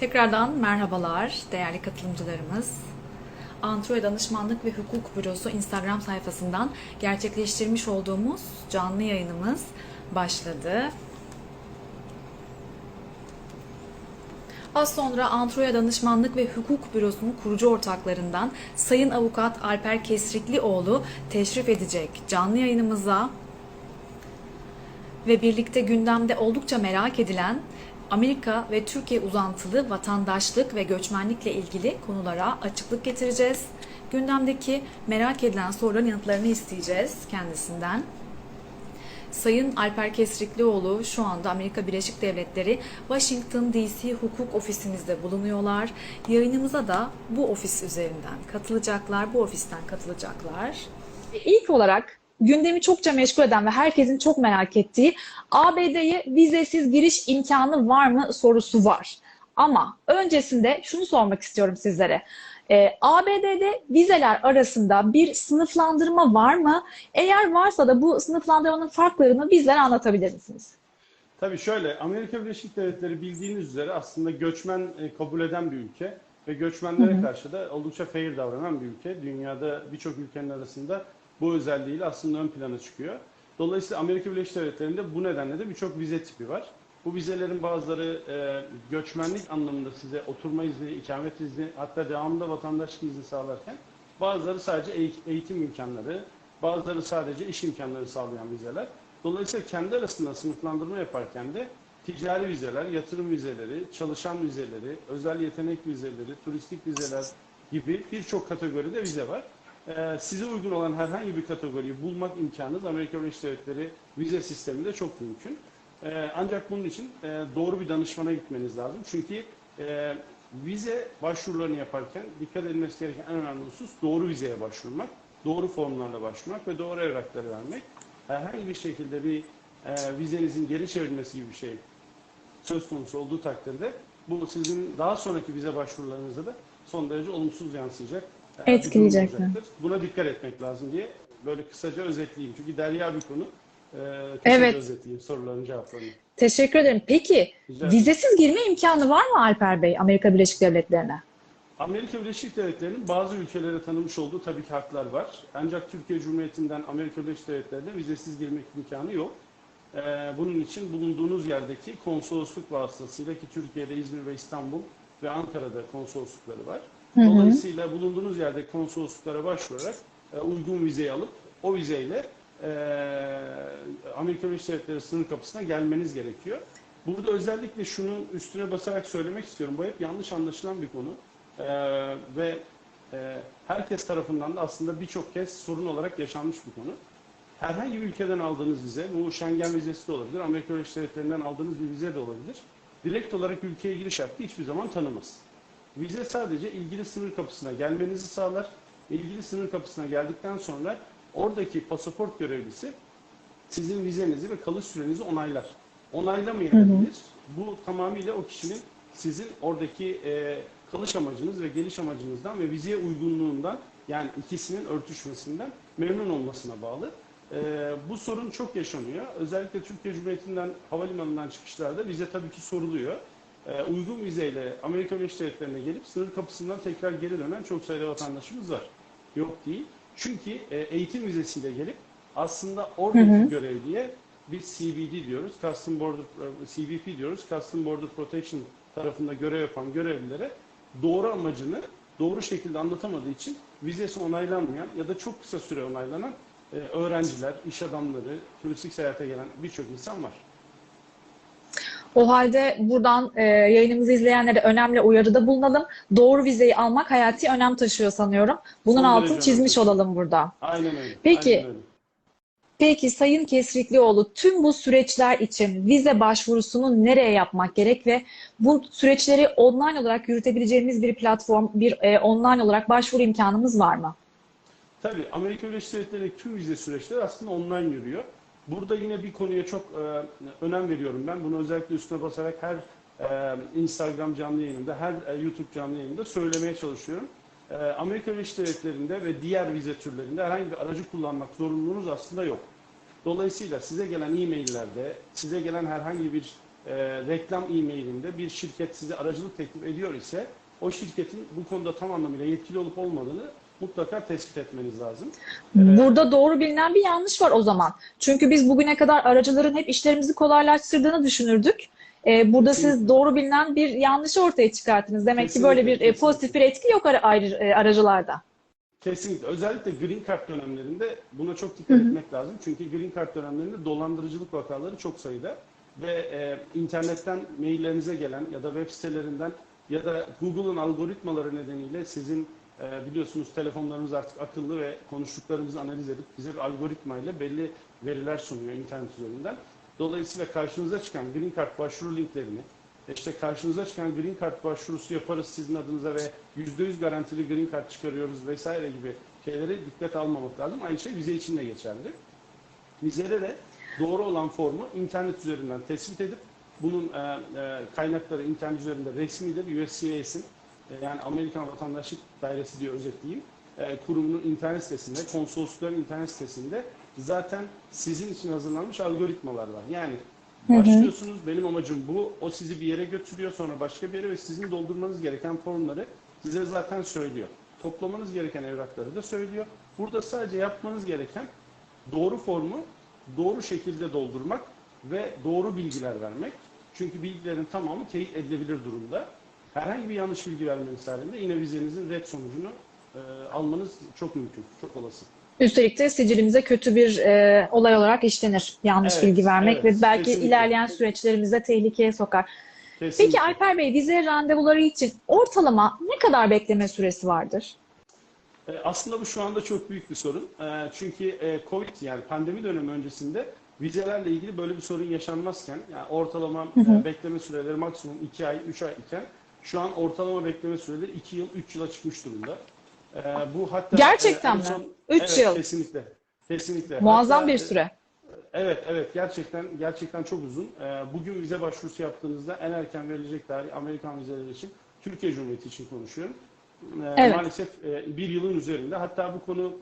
Tekrardan merhabalar değerli katılımcılarımız. Antroya Danışmanlık ve Hukuk Bürosu Instagram sayfasından gerçekleştirmiş olduğumuz canlı yayınımız başladı. Az sonra Antroya Danışmanlık ve Hukuk Bürosu'nun kurucu ortaklarından Sayın Avukat Alper Kesriklioğlu teşrif edecek canlı yayınımıza ve birlikte gündemde oldukça merak edilen Amerika ve Türkiye uzantılı vatandaşlık ve göçmenlikle ilgili konulara açıklık getireceğiz. Gündemdeki merak edilen soruların yanıtlarını isteyeceğiz kendisinden. Sayın Alper Kesriklioğlu şu anda Amerika Birleşik Devletleri Washington DC Hukuk Ofisimizde bulunuyorlar. Yayınımıza da bu ofis üzerinden katılacaklar, bu ofisten katılacaklar. İlk olarak gündemi çokça meşgul eden ve herkesin çok merak ettiği ABD'ye vizesiz giriş imkanı var mı sorusu var. Ama öncesinde şunu sormak istiyorum sizlere. Ee, ABD'de vizeler arasında bir sınıflandırma var mı? Eğer varsa da bu sınıflandırmanın farklarını bizlere anlatabilir misiniz? Tabii şöyle, Amerika Birleşik Devletleri bildiğiniz üzere aslında göçmen e, kabul eden bir ülke ve göçmenlere karşı da oldukça fair davranan bir ülke. Dünyada birçok ülkenin arasında bu özelliğiyle aslında ön plana çıkıyor. Dolayısıyla Amerika Birleşik Devletleri'nde bu nedenle de birçok vize tipi var. Bu vizelerin bazıları e, göçmenlik anlamında size oturma izni, ikamet izni, hatta devamında vatandaşlık izni sağlarken bazıları sadece eğ- eğitim imkanları, bazıları sadece iş imkanları sağlayan vizeler. Dolayısıyla kendi arasında sınıflandırma yaparken de ticari vizeler, yatırım vizeleri, çalışan vizeleri, özel yetenek vizeleri, turistik vizeler gibi birçok kategoride vize var. Ee, size uygun olan herhangi bir kategoriyi bulmak imkanınız Amerika Birleşik Devletleri vize sisteminde çok mümkün. Ee, ancak bunun için e, doğru bir danışmana gitmeniz lazım. Çünkü e, vize başvurularını yaparken dikkat edilmesi gereken en önemli husus doğru vizeye başvurmak, doğru formlarla başvurmak ve doğru evrakları vermek. Herhangi bir şekilde bir e, vizenizin geri çevrilmesi gibi bir şey söz konusu olduğu takdirde bu sizin daha sonraki vize başvurularınızda da son derece olumsuz yansıyacak. E, bir durum Etkileyecek mi? olacaktır. Buna dikkat etmek lazım diye böyle kısaca özetleyeyim. Çünkü derya bir konu. E, kısaca Evet. özetleyeyim soruların cevaplarını. Teşekkür ederim. Peki Rica vizesiz girme imkanı var mı Alper Bey Amerika Birleşik Devletleri'ne? Amerika Birleşik Devletleri'nin bazı ülkelere tanımış olduğu tabii ki haklar var. Ancak Türkiye Cumhuriyeti'nden Amerika Birleşik Devletleri'ne vizesiz girmek imkanı yok. Ee, bunun için bulunduğunuz yerdeki konsolosluk vasıtasıyla ki Türkiye'de İzmir ve İstanbul ve Ankara'da konsoloslukları var. Dolayısıyla bulunduğunuz yerdeki konsolosluklara başvurarak e, uygun vizeyi alıp o vizeyle e, Amerika Birleşik Devletleri sınır kapısına gelmeniz gerekiyor. Burada özellikle şunun üstüne basarak söylemek istiyorum. Bu hep yanlış anlaşılan bir konu. Ee, ve e, herkes tarafından da aslında birçok kez sorun olarak yaşanmış bir konu. Herhangi bir ülkeden aldığınız vize, bu Schengen vizesi de olabilir, Amerika Birleşik Devletleri'nden aldığınız bir vize de olabilir. Direkt olarak ülkeye giriş hakkı hiçbir zaman tanımaz. Vize sadece ilgili sınır kapısına gelmenizi sağlar. İlgili sınır kapısına geldikten sonra oradaki pasaport görevlisi sizin vizenizi ve kalış sürenizi onaylar. Onaylamayabilir. Bu tamamıyla o kişinin sizin oradaki e, kalış amacınız ve geliş amacınızdan ve vizeye uygunluğundan yani ikisinin örtüşmesinden memnun olmasına bağlı. E, bu sorun çok yaşanıyor. Özellikle Türkiye Cumhuriyeti'nden havalimanından çıkışlarda vize tabii ki soruluyor. E, uygun vizeyle Amerika Birleşik Devletleri'ne gelip sınır kapısından tekrar geri dönen çok sayıda vatandaşımız var. Yok değil. Çünkü e, eğitim vizesiyle gelip aslında oradaki görevliye biz CBD diyoruz, Custom Border CBP diyoruz, Custom Border Protection tarafında görev yapan görevlilere doğru amacını doğru şekilde anlatamadığı için vizesi onaylanmayan ya da çok kısa süre onaylanan e, öğrenciler, iş adamları, turistik seyahate gelen birçok insan var. O halde buradan e, yayınımızı izleyenlere önemli uyarıda bulunalım. Doğru vizeyi almak hayati önem taşıyor sanıyorum. Bunun Son altını çizmiş önemli. olalım burada. Aynen öyle. Peki. aynen öyle. Peki Sayın Kesriklioğlu tüm bu süreçler için vize başvurusunu nereye yapmak gerek ve bu süreçleri online olarak yürütebileceğimiz bir platform, bir e, online olarak başvuru imkanımız var mı? Tabii Amerika Birleşik Devletleri'ndeki tüm vize süreçleri aslında online yürüyor. Burada yine bir konuya çok e, önem veriyorum ben. Bunu özellikle üstüne basarak her e, Instagram canlı yayınında, her e, YouTube canlı yayınında söylemeye çalışıyorum. E, Amerika Birleşik Devletleri'nde ve diğer vize türlerinde herhangi bir aracı kullanmak zorunluluğunuz aslında yok. Dolayısıyla size gelen e-maillerde, size gelen herhangi bir e, reklam e-mailinde bir şirket size aracılık teklif ediyor ise o şirketin bu konuda tam anlamıyla yetkili olup olmadığını mutlaka tespit etmeniz lazım. Burada doğru bilinen bir yanlış var o zaman. Çünkü biz bugüne kadar aracıların hep işlerimizi kolaylaştırdığını düşünürdük. Ee, burada siz Kesinlikle. doğru bilinen bir yanlışı ortaya çıkarttınız. Demek ki böyle bir Kesinlikle, e, pozitif bir etki yok ara- ayrı- e, aracılarda. Kesinlikle. Özellikle Green Card dönemlerinde buna çok dikkat etmek lazım. Çünkü Green Card dönemlerinde dolandırıcılık vakaları çok sayıda. Ve e, internetten maillerinize gelen ya da web sitelerinden ya da Google'ın algoritmaları nedeniyle sizin e, biliyorsunuz telefonlarımız artık akıllı ve konuştuklarımızı analiz edip bize bir algoritma ile belli veriler sunuyor internet üzerinden. Dolayısıyla karşınıza çıkan Green Card başvuru linklerini, işte karşınıza çıkan Green Card başvurusu yaparız sizin adınıza ve %100 garantili Green Card çıkarıyoruz vesaire gibi şeylere dikkat almamak lazım. Aynı şey vize için de geçerli. Vizede de doğru olan formu internet üzerinden tespit edip bunun e, e, kaynakları internet üzerinde resmidir. USCIS'in yani Amerikan Vatandaşlık Dairesi diye özetleyeyim. E, kurumunun internet sitesinde, konsoloslukların internet sitesinde zaten sizin için hazırlanmış algoritmalar var. Yani başlıyorsunuz, benim amacım bu. O sizi bir yere götürüyor, sonra başka bir yere ve sizin doldurmanız gereken formları size zaten söylüyor. Toplamanız gereken evrakları da söylüyor. Burada sadece yapmanız gereken doğru formu doğru şekilde doldurmak ve doğru bilgiler vermek. Çünkü bilgilerin tamamı teyit edilebilir durumda. Herhangi bir yanlış bilgi vermeniz halinde yine vizenizin red sonucunu e, almanız çok mümkün, çok olası. Üstelik de sicilimize kötü bir e, olay olarak işlenir. Yanlış Evet, bilgi vermek evet, ve belki kesinlikle. ilerleyen süreçlerimizi tehlikeye sokar. Kesinlikle. Peki Alper Bey vize randevuları için ortalama ne kadar bekleme süresi vardır? E, Aslında bu şu anda çok büyük bir sorun. E, Çünkü e, Covid yani pandemi dönemi öncesinde vizelerle ilgili böyle bir sorun yaşanmazken yani ortalama e, bekleme süreleri maksimum 2 ay, 3 ay iken şu an ortalama bekleme süreleri 2 yıl, 3 yıla çıkmış durumda. E, Bu hatta Gerçekten en mi? son- Üç Evet, yıl. Kesinlikle. Kesinlikle. Muazzam Hatta, bir e, süre. Evet, evet. Gerçekten gerçekten çok uzun. Ee, Bugün vize başvurusu yaptığınızda en erken verilecek tarih Amerikan vizeleri için, Türkiye Cumhuriyeti için konuşuyorum. Ee, Evet. Maalesef e, bir yılın üzerinde. Hatta bu konu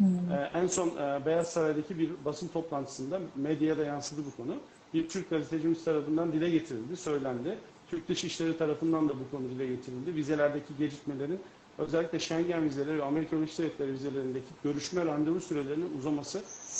e, en son e, Beyaz Saray'daki bir basın toplantısında medyaya da yansıdı bu konu. Bir Türk gazetecimiz tarafından dile getirildi, söylendi. Türk Dışişleri tarafından da bu konu dile getirildi. Vizelerdeki gecikmelerin özellikle Schengen vizeleri ve Amerika Birleşik Devletleri vizelerindeki görüşme randevu sürelerinin uzaması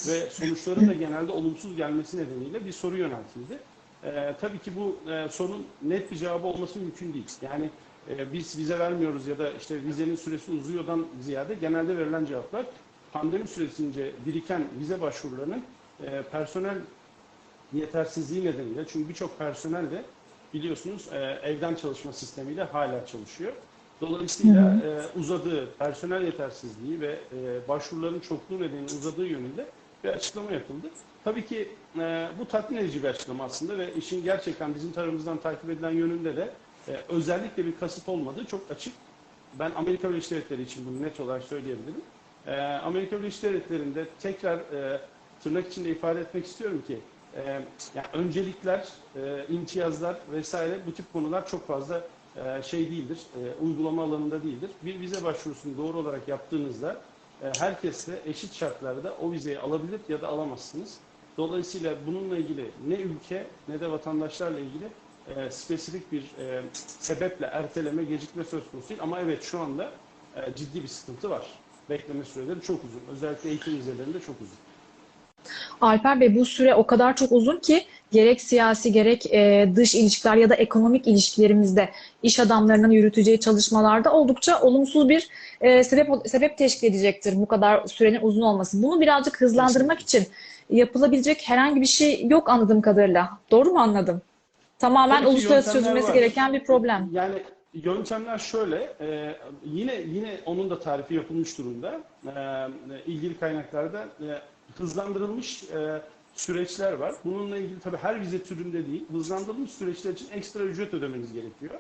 ve sonuçların da genelde olumsuz gelmesi nedeniyle bir soru yöneltildi. Ee, tabii ki bu e, sorunun net bir cevabı olması mümkün değil. Yani e, biz vize vermiyoruz ya da işte vizenin süresi uzuyordan ziyade genelde verilen cevaplar pandemi süresince biriken vize başvurularının e, personel yetersizliği nedeniyle çünkü birçok personel de biliyorsunuz e, evden çalışma sistemiyle hala çalışıyor. Dolayısıyla e, uzadığı personel yetersizliği ve e, başvuruların çokluğu nedeniyle uzadığı yönünde bir açıklama yapıldı. Tabii ki e, bu tatmin edici bir açıklama aslında ve işin gerçekten bizim tarafımızdan takip edilen yönünde de e, özellikle bir kasıt olmadığı çok açık. Ben Amerika Birleşik Devletleri için bunu net olarak söyleyebilirim. E, Amerika Birleşik Devletleri'nde tekrar e, tırnak içinde ifade etmek istiyorum ki e, yani öncelikler, e, imtiyazlar vesaire bu tip konular çok fazla e, şey değildir, e, uygulama alanında değildir. Bir vize başvurusunu doğru olarak yaptığınızda e, herkesle eşit şartlarda o vizeyi alabilir ya da alamazsınız. Dolayısıyla bununla ilgili ne ülke ne de vatandaşlarla ilgili e, spesifik bir e, sebeple erteleme, gecikme söz konusu değil. Ama evet şu anda e, ciddi bir sıkıntı var. Bekleme süreleri çok uzun. Özellikle eğitim vizelerinde çok uzun. Alper Bey bu süre o kadar çok uzun ki gerek siyasi gerek e, dış ilişkiler ya da ekonomik ilişkilerimizde iş adamlarının yürüteceği çalışmalarda oldukça olumsuz bir e, sebep sebep teşkil edecektir bu kadar sürenin uzun olması. Bunu birazcık hızlandırmak için yapılabilecek herhangi bir şey yok anladığım kadarıyla. Doğru mu anladım? Tamamen Tabii uluslararası çözülmesi var. gereken bir problem. Yani yöntemler şöyle, e, yine yine onun da tarifi yapılmış durumda. E, ilgili kaynaklarda e, hızlandırılmış e, süreçler var. Bununla ilgili tabii her vize türünde değil, hızlandırılmış süreçler için ekstra ücret ödemeniz gerekiyor.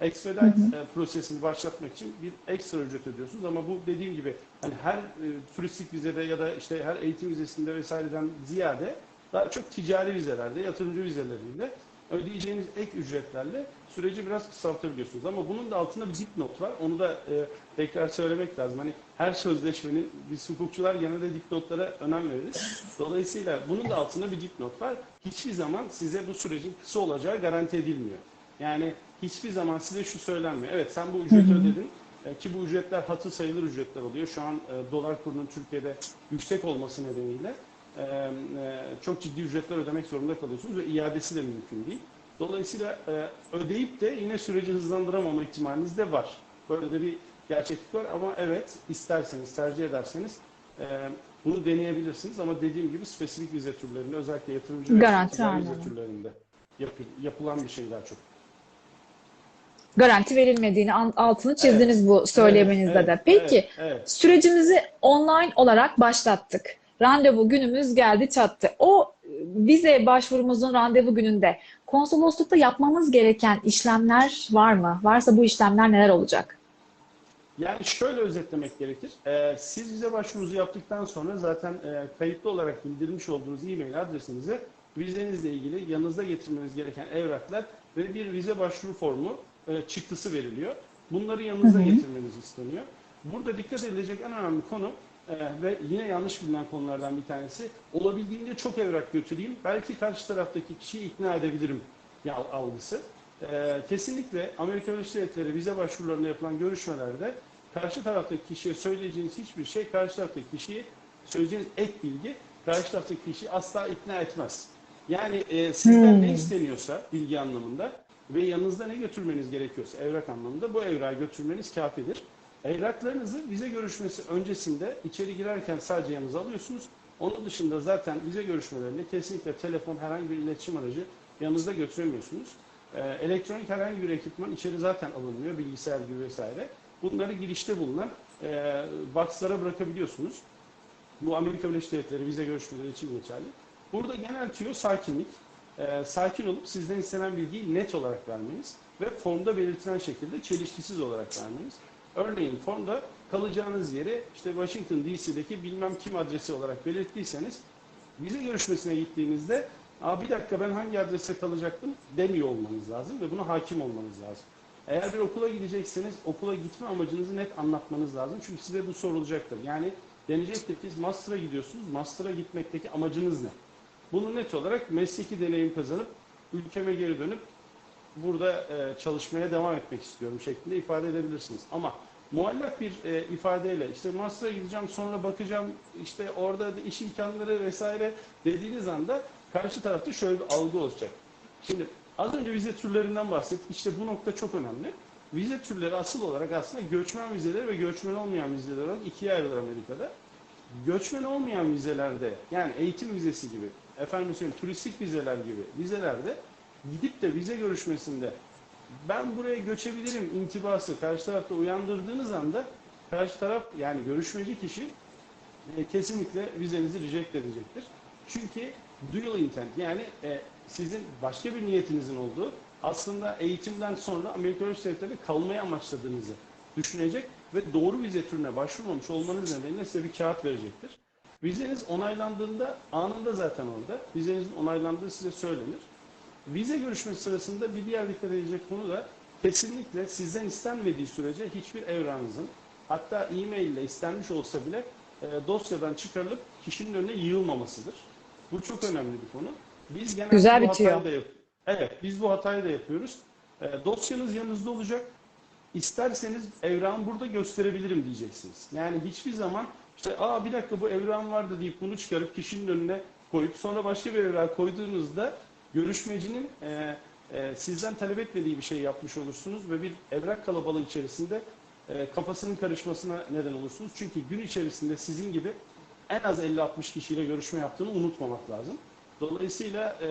Expedite e, prosesini başlatmak için bir ekstra ücret ödüyorsunuz ama bu dediğim gibi hani her e, turistik vizede ya da işte her eğitim vizesinde vesaireden ziyade daha çok ticari vizelerde, yatırımcı vizelerinde ödeyeceğiniz ek ücretlerle süreci biraz kısaltabiliyorsunuz. Ama bunun da altında bir dipnot var. Onu da e, tekrar söylemek lazım. Hani her sözleşmenin biz hukukçular genelde dipnotlara önem veririz. Dolayısıyla bunun da altında bir dipnot var. Hiçbir zaman size bu sürecin kısa olacağı garanti edilmiyor. Yani hiçbir zaman size şu söylenmiyor. Evet sen bu ücreti ödedin. E, Ki bu ücretler hatır sayılır ücretler oluyor. Şu an e, dolar kurunun Türkiye'de yüksek olması nedeniyle e, e, çok ciddi ücretler ödemek zorunda kalıyorsunuz ve iadesi de mümkün değil. Dolayısıyla e, ödeyip de yine süreci hızlandıramama ihtimaliniz de var. Böyle de bir gerçeklik var ama evet isterseniz, tercih ederseniz e, bunu deneyebilirsiniz ama dediğim gibi spesifik vize türlerinde özellikle yatırımcı Garanti vize türlerinde yapı- yapılan bir şey daha çok. Garanti verilmediğini altını çizdiniz bu söyleminizde Evet, de. evet, Peki evet, evet. sürecimizi online olarak başlattık. Randevu günümüz geldi çattı. O e, vize başvurumuzun randevu gününde konsoloslukta yapmamız gereken işlemler var mı? Varsa bu işlemler neler olacak? Yani şöyle özetlemek gerekir. Ee, siz vize başvurunuzu yaptıktan sonra zaten e, kayıtlı olarak bildirmiş olduğunuz e-mail adresinize vizenizle ilgili yanınızda getirmeniz gereken evraklar ve bir vize başvuru formu e, çıktısı veriliyor. Bunları yanınıza getirmeniz isteniyor. Burada dikkat edilecek en önemli konu e, ve yine yanlış bilinen konulardan bir tanesi olabildiğince çok evrak götüreyim. Belki karşı taraftaki kişiyi ikna edebilirim ya algısı. Ee, kesinlikle Amerika Birleşik Devletleri vize başvurularında yapılan görüşmelerde karşı taraftaki kişiye söyleyeceğiniz hiçbir şey karşı taraftaki kişiyi söyleyeceğiniz ek bilgi karşı taraftaki kişiyi asla ikna etmez. Yani e, sizden Hmm. ne isteniyorsa bilgi anlamında ve yanınızda ne götürmeniz gerekiyorsa evrak anlamında bu evrağı götürmeniz kafidir. Evraklarınızı vize görüşmesi öncesinde içeri girerken sadece yanınıza alıyorsunuz. Onun dışında zaten vize görüşmelerinde kesinlikle telefon herhangi bir iletişim aracı yanınızda götüremiyorsunuz. Ee, elektronik herhangi bir ekipman içeri zaten alınmıyor, bilgisayar gibi vesaire. Bunları girişte bulunan e, boxlara bırakabiliyorsunuz. Bu Amerika Birleşik Devletleri vize görüşmeleri için geçerli. Burada genel tüyo sakinlik. Ee, sakin olup sizden istenen bilgiyi net olarak vermeniz ve formda belirtilen şekilde çelişkisiz olarak vermeniz. Örneğin formda kalacağınız yeri işte Washington DC'deki bilmem kim adresi olarak belirttiyseniz vize görüşmesine gittiğinizde Aa, bir dakika ben hangi adreste kalacaktım demiyor olmanız lazım ve buna hakim olmanız lazım. Eğer bir okula gidecekseniz okula gitme amacınızı net anlatmanız lazım. Çünkü size bu sorulacaktır. Yani deneyecektir ki master'a gidiyorsunuz. Master'a gitmekteki amacınız ne? Bunu net olarak mesleki deneyim kazanıp ülkeme geri dönüp burada e, çalışmaya devam etmek istiyorum şeklinde ifade edebilirsiniz. Ama muallak bir e, ifadeyle işte master'a gideceğim sonra bakacağım işte orada da iş imkanları vesaire dediğiniz anda karşı tarafta şöyle bir algı olacak. Şimdi az önce vize türlerinden bahsettik. İşte bu nokta çok önemli. Vize türleri asıl olarak aslında göçmen vizeleri ve göçmen olmayan vizeler olarak ikiye ayrılır Amerika'da. Göçmen olmayan vizelerde yani eğitim vizesi gibi, efendim söyleyeyim turistik vizeler gibi vizelerde gidip de vize görüşmesinde ben buraya göçebilirim intibası karşı tarafta uyandırdığınız anda karşı taraf yani görüşmeci kişi e, kesinlikle vizenizi reject edecektir. Çünkü dual intent yani e, sizin başka bir niyetinizin olduğu aslında eğitimden sonra Amerika Birleşik Devletleri'nde kalmayı amaçladığınızı düşünecek ve doğru vize türüne başvurmamış olmanız nedeniyle size bir kağıt verecektir. Vizeniz onaylandığında anında zaten orada vizenizin onaylandığı size söylenir. Vize görüşmesi sırasında bir diğer dikkat edilecek konu da kesinlikle sizden istenmediği sürece hiçbir evranızın hatta e-mail ile istenmiş olsa bile e, dosyadan çıkarılıp kişinin önüne yığılmamasıdır. Bu çok önemli bir konu. Biz genelde Güzel bu bir tüyo. hatayı da yap- Evet, biz bu hatayı da yapıyoruz. E, dosyanız yanınızda olacak. İsterseniz evrağımı burada gösterebilirim diyeceksiniz. Yani hiçbir zaman işte aa bir dakika bu evrağım vardı deyip bunu çıkarıp kişinin önüne koyup sonra başka bir evrak koyduğunuzda görüşmecinin e, e, sizden talep etmediği bir şey yapmış olursunuz ve bir evrak kalabalığı içerisinde e, kafasının karışmasına neden olursunuz. Çünkü gün içerisinde sizin gibi en az 50-60 kişiyle görüşme yaptığını unutmamak lazım. Dolayısıyla e,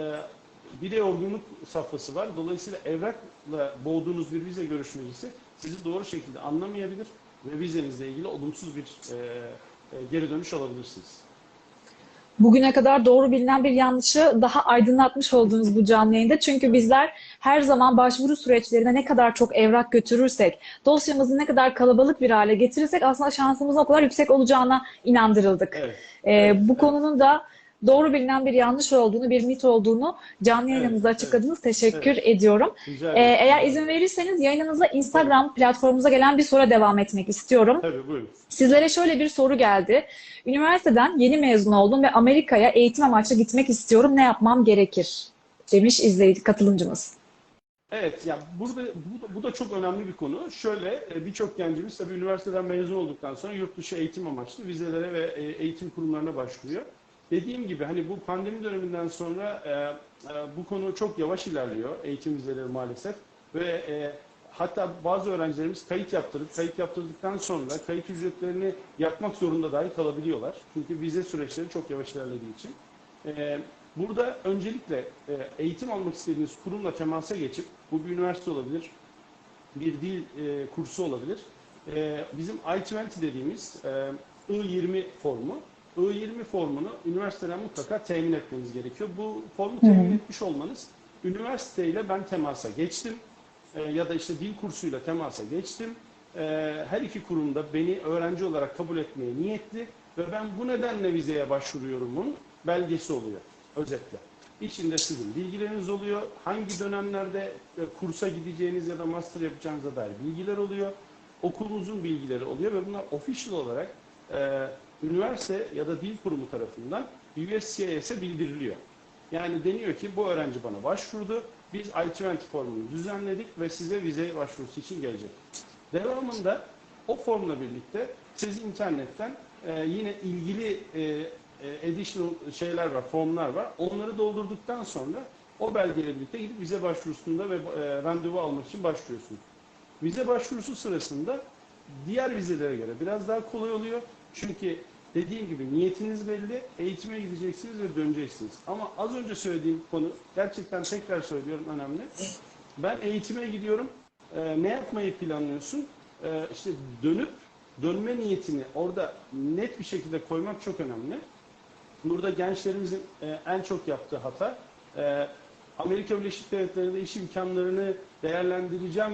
bir de yorgunluk safhası var. Dolayısıyla evrakla boğduğunuz bir vize görüşmecisi sizi doğru şekilde anlamayabilir ve vizenizle ilgili olumsuz bir e, e, geri dönüş alabilirsiniz. Bugüne kadar doğru bilinen bir yanlışı daha aydınlatmış oldunuz bu canlı yayında. Çünkü bizler her zaman başvuru süreçlerine ne kadar çok evrak götürürsek, dosyamızı ne kadar kalabalık bir hale getirirsek aslında şansımızın o kadar yüksek olacağına inandırıldık. Evet. Ee, Evet, bu evet. konunun da doğru bilinen bir yanlış olduğunu, bir mit olduğunu canlı Evet, yayınımızda evet. açıkladınız. Teşekkür Evet. ediyorum. Ee, eğer izin verirseniz yayınımıza Instagram platformumuza gelen bir soru devam etmek istiyorum. Tabii buyurun. Sizlere şöyle bir soru geldi. Üniversiteden yeni mezun oldum ve Amerika'ya eğitim amaçlı gitmek istiyorum. Ne yapmam gerekir? Demiş izleyici katılımcımız. Evet, ya burada bu bu da çok önemli bir konu. Şöyle e, birçok gencimiz tabii üniversiteden mezun olduktan sonra yurt dışı eğitim amaçlı vizelere ve e, eğitim kurumlarına başvuruyor. Dediğim gibi hani bu pandemi döneminden sonra e, e, bu konu çok yavaş ilerliyor eğitim vizeleri maalesef ve e, hatta bazı öğrencilerimiz kayıt yaptırıp kayıt yaptırdıktan sonra kayıt ücretlerini yapmak zorunda dahi kalabiliyorlar. Çünkü vize süreçleri çok yavaş ilerlediği için. E, Burada öncelikle e, eğitim almak istediğiniz kurumla temasa geçip, bu bir üniversite olabilir, bir dil e, kursu olabilir. E, bizim I-20 dediğimiz e, I-20 formu, I-20 formunu üniversiteden mutlaka temin etmeniz gerekiyor. Bu formu temin etmiş olmanız, üniversiteyle ben temasa geçtim e, ya da işte dil kursuyla temasa geçtim. E, her iki kurumda beni öğrenci olarak kabul etmeye niyetli ve ben bu nedenle vizeye başvuruyorumun belgesi oluyor özetle. İçinde sizin bilgileriniz oluyor. Hangi dönemlerde e, kursa gideceğiniz ya da master yapacağınıza dair bilgiler oluyor. Okulunuzun bilgileri oluyor ve bunlar official olarak e, üniversite ya da dil kurumu tarafından USCIS'e bildiriliyor. Yani deniyor ki bu öğrenci bana başvurdu. Biz I-20 formunu düzenledik ve size vize başvurusu için gelecek. Devamında o formla birlikte siz internetten e, yine ilgili e, e, additional şeyler var, formlar var. Onları doldurduktan sonra o belgeyle birlikte gidip vize başvurusunda ve e, randevu almak için başvuruyorsunuz. Vize başvurusu sırasında diğer vizelere göre biraz daha kolay oluyor. Çünkü dediğim gibi niyetiniz belli, eğitime gideceksiniz ve döneceksiniz. Ama az önce söylediğim konu gerçekten tekrar söylüyorum önemli. Ben eğitime gidiyorum. Ee, ne yapmayı planlıyorsun? Ee, işte dönüp dönme niyetini orada net bir şekilde koymak çok önemli. Burada gençlerimizin e, en çok yaptığı hata e, Amerika Birleşik Devletleri'nde iş imkanlarını değerlendireceğim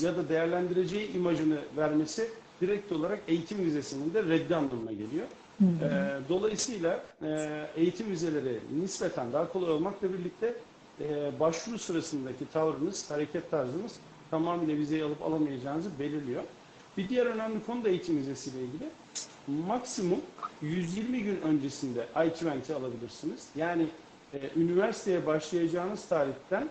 ya da değerlendireceği imajını vermesi direkt olarak eğitim vizesinin de reddi anlamına geliyor. Ee, dolayısıyla e, eğitim vizeleri nispeten daha kolay olmakla birlikte e, başvuru sırasındaki tavrınız, hareket tarzınız tamamıyla vizeyi alıp alamayacağınızı belirliyor. Bir diğer önemli konu da eğitim vizesiyle ilgili. Maksimum 120 gün öncesinde I-20 alabilirsiniz. Yani e, üniversiteye başlayacağınız tarihten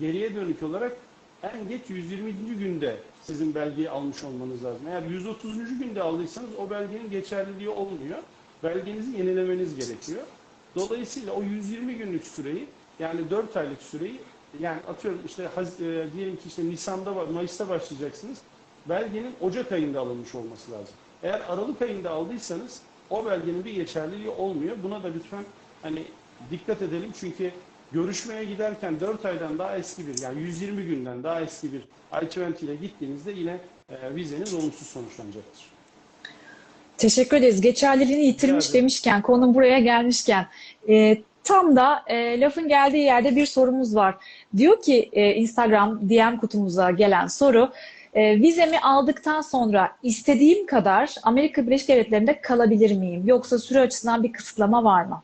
geriye dönük olarak en geç 120. günde sizin belgeyi almış olmanız lazım. Eğer 130. günde aldıysanız o belgenin geçerliliği olmuyor. Belgenizi yenilemeniz gerekiyor. Dolayısıyla o 120 günlük süreyi yani 4 aylık süreyi yani atıyorum işte e, diyelim ki işte Nisan'da Mayıs'ta başlayacaksınız. Belgenin Ocak ayında alınmış olması lazım. Eğer Aralık ayında aldıysanız o belgenin bir geçerliliği olmuyor. Buna da lütfen hani dikkat edelim çünkü görüşmeye giderken 4 aydan daha eski bir yani 120 günden daha eski bir I-20 ile gittiğinizde yine e, vizeniz olumsuz sonuçlanacaktır. Teşekkür ederiz. Geçerliliğini yitirmiş ederim. demişken, konu buraya gelmişken e, tam da e, lafın geldiği yerde bir sorumuz var. Diyor ki e, Instagram DM kutumuza gelen soru, e, vizemi aldıktan sonra istediğim kadar Amerika Birleşik Devletleri'nde kalabilir miyim? Yoksa süre açısından bir kısıtlama var mı?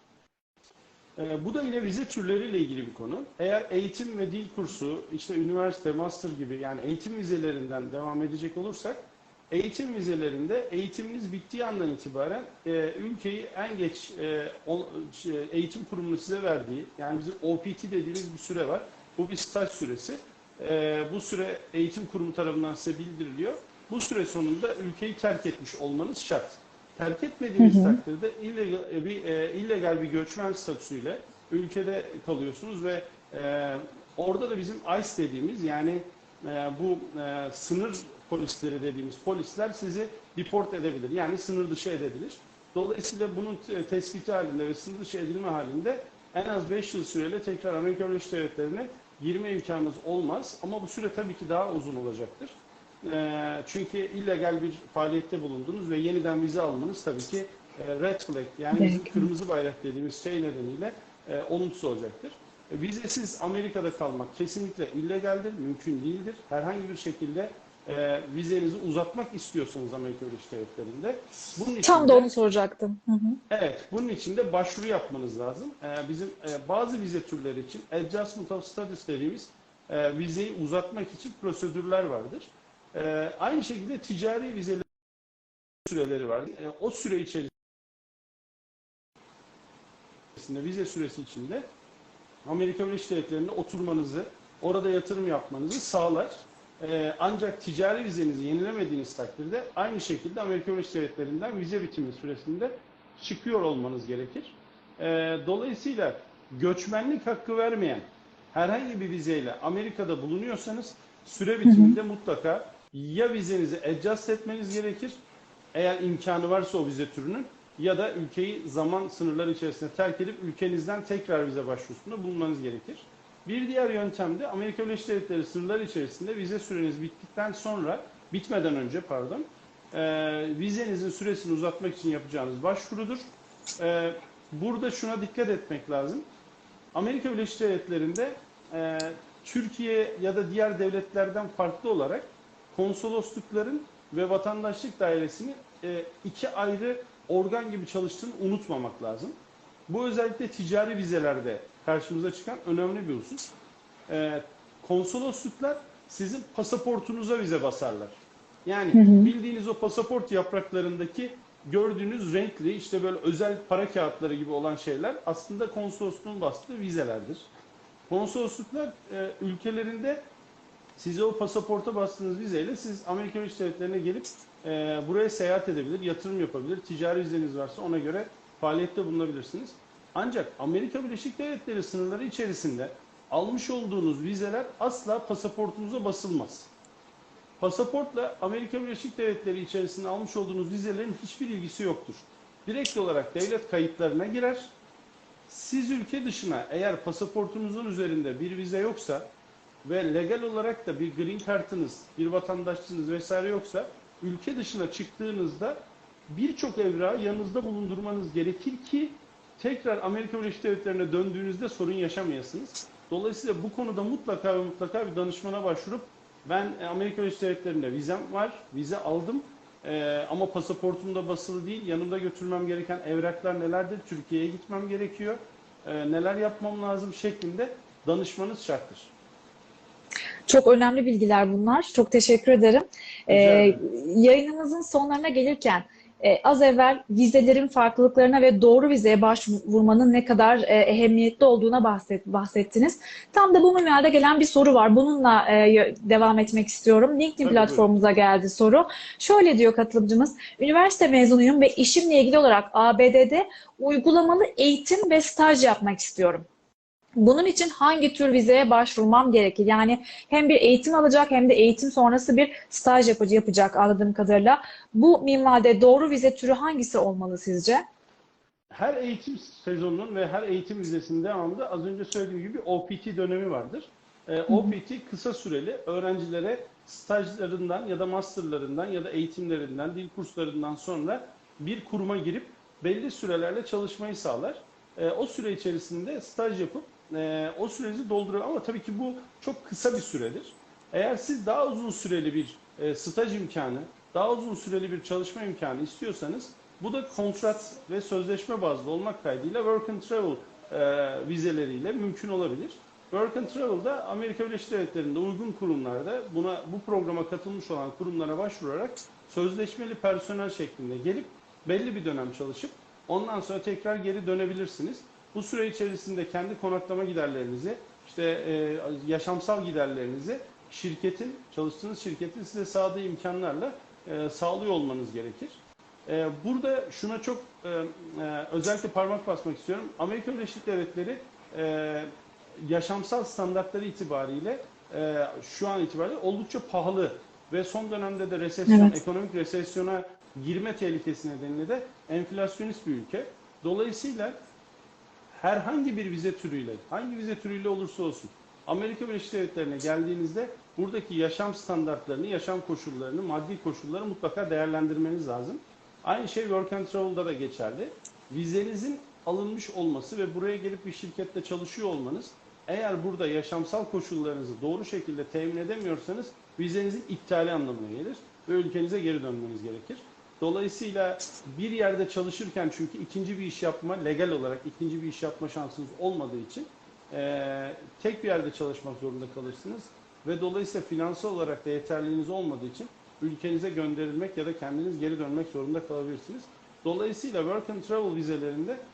Ee, bu da yine vize türleriyle ilgili bir konu. Eğer eğitim ve dil kursu, işte üniversite, master gibi yani eğitim vizelerinden devam edecek olursak, eğitim vizelerinde eğitiminiz bittiği andan itibaren e, ülkeyi en geç e, o- şey, eğitim kurumunun size verdiği, yani bizim OPT dediğimiz bir süre var. Bu bir staj süresi. E, bu süre eğitim kurumu tarafından size bildiriliyor. Bu süre sonunda ülkeyi terk etmiş olmanız şart. Terk etmediğiniz takdirde illegal bir, e, illegal bir göçmen statüsüyle ülkede kalıyorsunuz ve e, orada da bizim ICE dediğimiz yani e, bu e, sınır polisleri dediğimiz polisler sizi deport edebilir. Yani sınır dışı edebilir. Dolayısıyla bunun te- tespiti halinde ve sınır dışı edilme halinde en az 5 yıl süreyle tekrar Amerika Birleşik Devletleri'ne girme imkanınız olmaz. Ama bu süre tabii ki daha uzun olacaktır. Ee, çünkü illegal bir faaliyette bulundunuz ve yeniden vize almanız tabii ki e, red flag yani bizim kırmızı bayrak dediğimiz şey nedeniyle e, olumsuz olacaktır. E, Vizesiz Amerika'da kalmak kesinlikle illegaldir, mümkün değildir. Herhangi bir şekilde e, vizenizi uzatmak istiyorsanız Amerika Birleşik Devletleri'nde bunun için Tam de- da onu soracaktım. Hı hı. Evet, bunun için de başvuru yapmanız lazım. Ee, bizim e, bazı vize türleri için Adjustment of Status dediğimiz e, vizeyi uzatmak için prosedürler vardır. Ee, aynı şekilde ticari vizeler süreleri vardır. E, o süre içerisinde vize süresi içinde Amerika Birleşik Devletleri'nde oturmanızı, orada yatırım yapmanızı sağlar. Ee, ancak ticari vizenizi yenilemediğiniz takdirde aynı şekilde Amerika Birleşik Devletleri'nden vize bitimi süresinde çıkıyor olmanız gerekir. Ee, dolayısıyla göçmenlik hakkı vermeyen herhangi bir vizeyle Amerika'da bulunuyorsanız süre bitiminde mutlaka ya vizenizi adjust etmeniz gerekir eğer imkanı varsa o vize türünün ya da ülkeyi zaman sınırları içerisinde terk edip ülkenizden tekrar vize başvurusunda bulunmanız gerekir. Bir diğer yöntem de Amerika Birleşik Devletleri sınırları içerisinde vize süreniz bittikten sonra, bitmeden önce pardon, e, vizenizin süresini uzatmak için yapacağınız başvurudur. E, burada şuna dikkat etmek lazım. Amerika Birleşik Devletleri'nde e, Türkiye ya da diğer devletlerden farklı olarak konsoloslukların ve vatandaşlık dairesinin e, iki ayrı organ gibi çalıştığını unutmamak lazım. Bu özellikle ticari vizelerde karşımıza çıkan önemli bir husus. E, konsolosluklar sizin pasaportunuza vize basarlar. Yani bildiğiniz o pasaport yapraklarındaki gördüğünüz renkli işte böyle özel para kağıtları gibi olan şeyler aslında konsolosluğun bastığı vizelerdir. Konsolosluklar e, ülkelerinde size o pasaporta bastığınız vizeyle siz Amerika Birleşik Devletleri'ne gelip e, buraya seyahat edebilir, yatırım yapabilir, ticari vizeniz varsa ona göre faaliyette bulunabilirsiniz. Ancak Amerika Birleşik Devletleri sınırları içerisinde almış olduğunuz vizeler asla pasaportunuza basılmaz. Pasaportla Amerika Birleşik Devletleri içerisinde almış olduğunuz vizelerin hiçbir ilgisi yoktur. Direkt olarak devlet kayıtlarına girer. Siz ülke dışına eğer pasaportunuzun üzerinde bir vize yoksa ve legal olarak da bir green kartınız, bir vatandaşlığınız vesaire yoksa ülke dışına çıktığınızda birçok evrağı yanınızda bulundurmanız gerekir ki tekrar Amerika Birleşik Devletleri'ne döndüğünüzde sorun yaşamayasınız. Dolayısıyla bu konuda mutlaka ve mutlaka bir danışmana başvurup ben e, Amerika Birleşik Devletleri'nde vizem var, vize aldım Ee, ama pasaportumda basılı değil, yanımda götürmem gereken evraklar nelerdir, Türkiye'ye gitmem gerekiyor, Ee, neler yapmam lazım şeklinde danışmanız şarttır. Çok önemli bilgiler bunlar. Çok teşekkür ederim. Ee, yayınımızın sonlarına gelirken e, az evvel vizelerin farklılıklarına ve doğru vizeye başvurmanın ne kadar e, ehemmiyetli olduğuna bahset, bahsettiniz. Tam da bu minvalde gelen bir soru var. Bununla e, devam etmek istiyorum. LinkedIn Tabii, platformumuza geldi soru. Şöyle diyor katılımcımız, üniversite mezunuyum ve işimle ilgili olarak ABD'de uygulamalı eğitim ve staj yapmak istiyorum. Bunun için hangi tür vizeye başvurmam gerekir? Yani hem bir eğitim alacak hem de eğitim sonrası bir staj yapıcı yapacak anladığım kadarıyla. Bu minvalde doğru vize türü hangisi olmalı sizce? Her eğitim sezonunun ve her eğitim vizesinin devamında az önce söylediğim gibi OPT dönemi vardır. Ee, OPT kısa süreli öğrencilere stajlarından ya da masterlarından ya da eğitimlerinden, dil kurslarından sonra bir kuruma girip belli sürelerle çalışmayı sağlar. Ee, o süre içerisinde staj yapıp e, o süreci dolduruyor ama tabii ki bu çok kısa bir süredir. Eğer siz daha uzun süreli bir e, staj imkanı, daha uzun süreli bir çalışma imkanı istiyorsanız bu da kontrat ve sözleşme bazlı olmak kaydıyla Work and Travel e, vizeleriyle mümkün olabilir. Work and Travel'da Amerika Birleşik Devletleri'nde uygun kurumlarda buna bu programa katılmış olan kurumlara başvurarak sözleşmeli personel şeklinde gelip belli bir dönem çalışıp ondan sonra tekrar geri dönebilirsiniz. Bu süre içerisinde kendi konaklama giderlerinizi, işte e, yaşamsal giderlerinizi şirketin, çalıştığınız şirketin size sağladığı imkanlarla e, sağlıyor olmanız gerekir. E, burada şuna çok e, e, özellikle parmak basmak istiyorum. Amerika Birleşik Devletleri e, yaşamsal standartları itibariyle e, şu an itibariyle oldukça pahalı ve son dönemde de resesyon, Evet. ekonomik resesyona girme tehlikesi nedeniyle de enflasyonist bir ülke. Dolayısıyla herhangi bir vize türüyle, hangi vize türüyle olursa olsun Amerika Birleşik Devletleri'ne geldiğinizde buradaki yaşam standartlarını, yaşam koşullarını, maddi koşulları mutlaka değerlendirmeniz lazım. Aynı şey Work and Travel'da da geçerli. Vizenizin alınmış olması ve buraya gelip bir şirkette çalışıyor olmanız eğer burada yaşamsal koşullarınızı doğru şekilde temin edemiyorsanız vizenizin iptali anlamına gelir ve ülkenize geri dönmeniz gerekir. Dolayısıyla bir yerde çalışırken çünkü ikinci bir iş yapma, legal olarak ikinci bir iş yapma şansınız olmadığı için eee, tek bir yerde çalışmak zorunda kalırsınız. Ve dolayısıyla finansal olarak da yeterliliğiniz olmadığı için ülkenize gönderilmek ya da kendiniz geri dönmek zorunda kalabilirsiniz. Dolayısıyla Work and Travel vizelerinde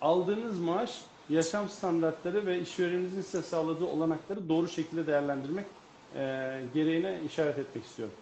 aldığınız maaş, yaşam standartları ve işvereninizin size sağladığı olanakları doğru şekilde değerlendirmek eee gereğine işaret etmek istiyorum.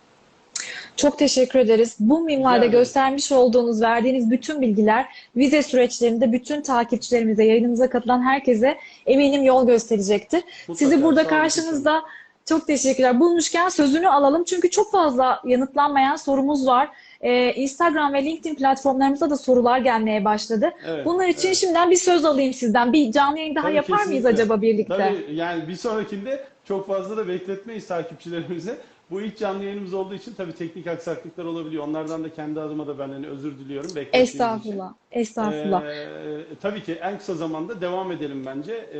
Çok teşekkür ederiz. Bu minvalde göstermiş olduğunuz, verdiğiniz bütün bilgiler vize süreçlerinde bütün takipçilerimize, yayınımıza katılan herkese eminim yol gösterecektir. Mutlaka, Sizi burada karşınızda çok teşekkürler. Bulmuşken sözünü alalım çünkü çok fazla yanıtlanmayan sorumuz var. Ee, Instagram ve LinkedIn platformlarımızda da sorular gelmeye başladı. Evet, Bunlar için evet. şimdiden bir söz alayım sizden. Bir canlı yayın daha Tabii, yapar mıyız kesinlikle. acaba birlikte? Tabii yani bir sonrakinde çok fazla da bekletmeyiz takipçilerimize. Bu ilk canlı yayınımız olduğu için tabii teknik aksaklıklar olabiliyor. Onlardan da kendi adıma da ben hani özür diliyorum. beklediğiniz için. Estağfurullah. Estağfurullah. Ee, tabii ki en kısa zamanda devam edelim bence. Ee,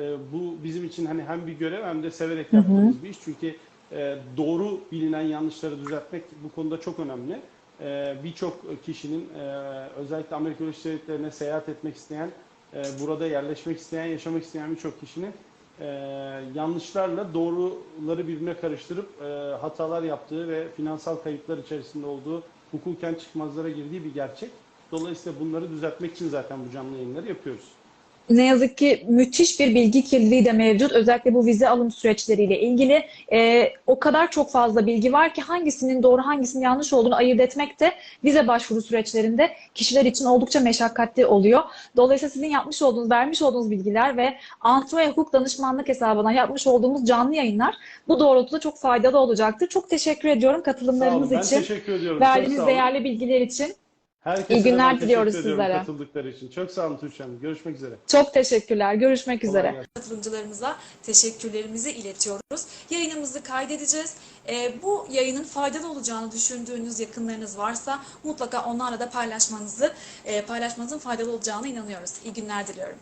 e, bu bizim için hani hem bir görev hem de severek yaptığımız bir iş. Çünkü e, doğru bilinen yanlışları düzeltmek bu konuda çok önemli. Ee, Birçok kişinin e, özellikle Amerika Birleşik Devletleri'ne seyahat etmek isteyen, e, burada yerleşmek isteyen, yaşamak isteyen birçok kişinin e, yanlışlarla doğruları birbirine karıştırıp e, hatalar yaptığı ve finansal kayıplar içerisinde olduğu, hukuken çıkmazlara girdiği bir gerçek. Dolayısıyla bunları düzeltmek için zaten bu canlı yayınları yapıyoruz. Ne yazık ki müthiş bir bilgi kirliliği de mevcut. Özellikle bu vize alım süreçleriyle ilgili Ee, o kadar çok fazla bilgi var ki hangisinin doğru hangisinin yanlış olduğunu ayırt etmek de vize başvuru süreçlerinde kişiler için oldukça meşakkatli oluyor. Dolayısıyla sizin yapmış olduğunuz, vermiş olduğunuz bilgiler ve Antroya Hukuk Danışmanlık hesabına yapmış olduğumuz canlı yayınlar bu doğrultuda çok faydalı olacaktır. Çok teşekkür ediyorum katılımlarınız Ben için, teşekkür ediyorum. Verdiğiniz değerli bilgiler için. Herkese İyi günler diliyoruz sizlere. Katıldıkları için. Çok sağ olun Tuğçe Hanım. Görüşmek üzere. Çok teşekkürler. Görüşmek Kolay üzere. gelsin. katılımcılarımıza teşekkürlerimizi iletiyoruz. Yayınımızı kaydedeceğiz. Ee, bu yayının faydalı olacağını düşündüğünüz yakınlarınız varsa mutlaka onlarla da paylaşmanızı, e, paylaşmanızın faydalı olacağına inanıyoruz. İyi günler diliyorum.